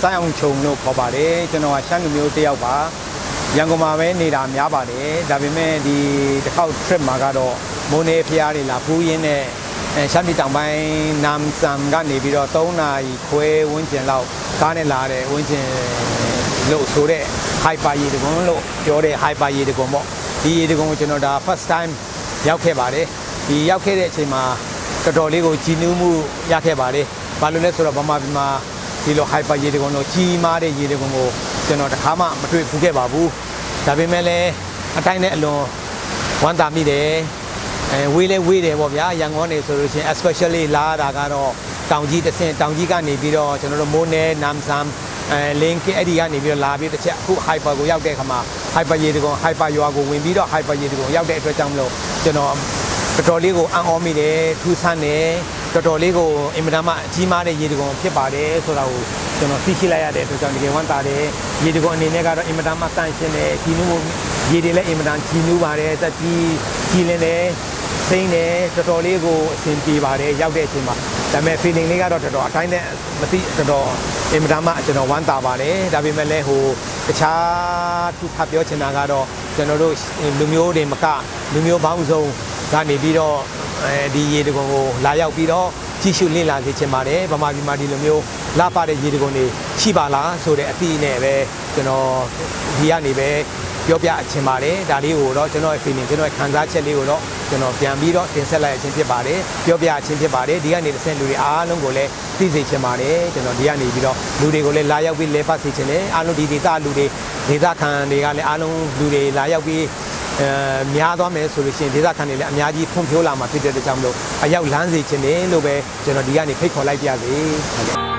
စိုင်းအောင်ခြုံလို့ခေါ်ပါတယ်ကျွန်တော်ကရှမ်းလူမျိုးတစ်ယောက်ပါရန်ကုန်မှာပဲနေတာများပါတယ်ဒါပေမဲ့ဒီတစ်ခေါက် trip မှာကတော့မိုးနေဖျားတွေလာဖူးရင်းနဲ့အဲရှမ်းပြည်တောင်ပိုင်းနမ်ဆမ်ကနေပြီးတော့3နာရီခွဲဝန်းကျင်လောက်ကားနဲ့လာတဲ့ဝန်းကျင်လို့ဆိုတဲ့ hyper ရေတကွန်လို့ပြောတဲ့ hyper ရေတကွန်ပေါ့ဒီရေတကွန်ကိုကျွန်တော်ဒါ first time ရောက်ခဲ့ပါတယ်ဒီရောက်ခဲ့တဲ့အချိန်မှာတော်တော်လေးကိုကြည်နူးမှုရခဲ့ပါတယ်ဘာလို့လဲဆိုတော့ဗမာပြည်မှာ ဒီလို hyper ရေတကွန်လို့ကြီးမားတဲ့ရေတကွန်ကိုကျွန်တော်တစ်ခါမှမတွေ့ဘူးခဲ့ပါဘူးဒါပေမဲ့လည်းအတိုင်းနဲ့အလွန်ဝမ်းသာမိတယ်အဲဝေးလဲဝေးတယ်ပေါ့ဗျာရန်ကုန်နေဆိုလို့ရှိရင် especially လာတာကတော့တောင်ကြီးတစ်ဆင့်တောင်ကြီးကနေပြီးတော့ကျွန်တော်တို့မိုးနဲနမ်ဆမ်အဲ link အဲ့ဒီကနေပြီးတော့လာပြီးတစ်ချက်အခု hyper ကိုရောက်တဲ့ခါမှာ hyper ရေတကွန် hyper ရွာကိုဝင်ပြီးတော့ hyper ရေတကွန်ရောက်တဲ့အတွက်ကြောင့်မလို့ကျွန်တော်တော်တော်လေးကိုအံ့ဩမိတယ်ထူးဆန်းတယ် တော်တော်လေးကိုအင်မတန်မှအကြီးမားတဲ့ရေတကွန်ဖြစ်ပါတယ်ဆိုတာကိုကျွန်တော်သိရှိလိုက်ရတဲ့အတွက်ကြောင့်တကယ်ဝမ်းသာတယ်ရေတကွန်အနေနဲ့ကတော့အင်မတန်မှတန့်ရှင်းတယ်ဒီနုရေတွေလည်းအင်မတန်ကြီးနူးပါတယ်တက်ကြီးကြီးလင်းတယ်စိမ့်တယ်တော်တော်လေးကိုအဆင်ပြေပါတယ်ရောက်တဲ့အချိန်မှာဒါပေမဲ့ feeling လေးကတော့တော်တော်အတိုင်းနဲ့မသိတော်တော်အင်မတန်မှကျွန်တော်ဝမ်းသာပါတယ်ဒါပေမဲ့လည်းဟိုတခြားသူဖတ်ပြောချင်တာကတော့ကျွန်တော်တို့လူမျိုးတွေမကလူမျိုးပေါင်းစုံကနေပြီးတော့ အဲဒီရေတကွန်ကိုလာရောက်ပြီးတော့ကြည့်ရှုလင့်လာစေချင်ပါတယ်ဗမာပြည်မှာဒီလိုမျိုးလာပတဲ့ရေတကွန်တွေရှိပါလားဆိုတဲ့အသည့်နဲ့ပဲကျွန်တော်ဒီကနေပဲပြောပြချင်ပါတယ်ဒါလေးကိုတော့ကျွန်တော်ရဲ့ feeling ကျွန်တော်ရဲ့ခံစားချက်လေးကိုတော့ကျွန်တော်ပြန်ပြီးတော့တင်ဆက်လိုက်ခြင်းဖြစ်ပါတယ်ပြောပြခြင်းဖြစ်ပါတယ်ဒီကနေတစ်ဆင့်လူတွေအားလုံးကိုလည်းသိစေချင်ပါတယ်ကျွန်တော်ဒီကနေပြီးတော့လူတွေကိုလည်းလာရောက်ပြီးလဲပတ်စေချင်တယ်အားလုံးဒီဒေသလူတွေဒေသခံတွေကလည်းအားလုံးလူတွေလာရောက်ပြီး အဲများသွားမယ်ဆိုလို့ရှိရင်ဒေသခံတွေလည်းအများကြီးဖွံ့ဖြိုးလာမှာဖြစ်တဲ့အတွက်ကြောင့်မလို့အရောက်လမ်းစေခြင်းတယ်လို့ပဲကျွန်တော်ဒီကနေဖိတ်ခေါ်လိုက်ကြစေဟုတ်ကဲ့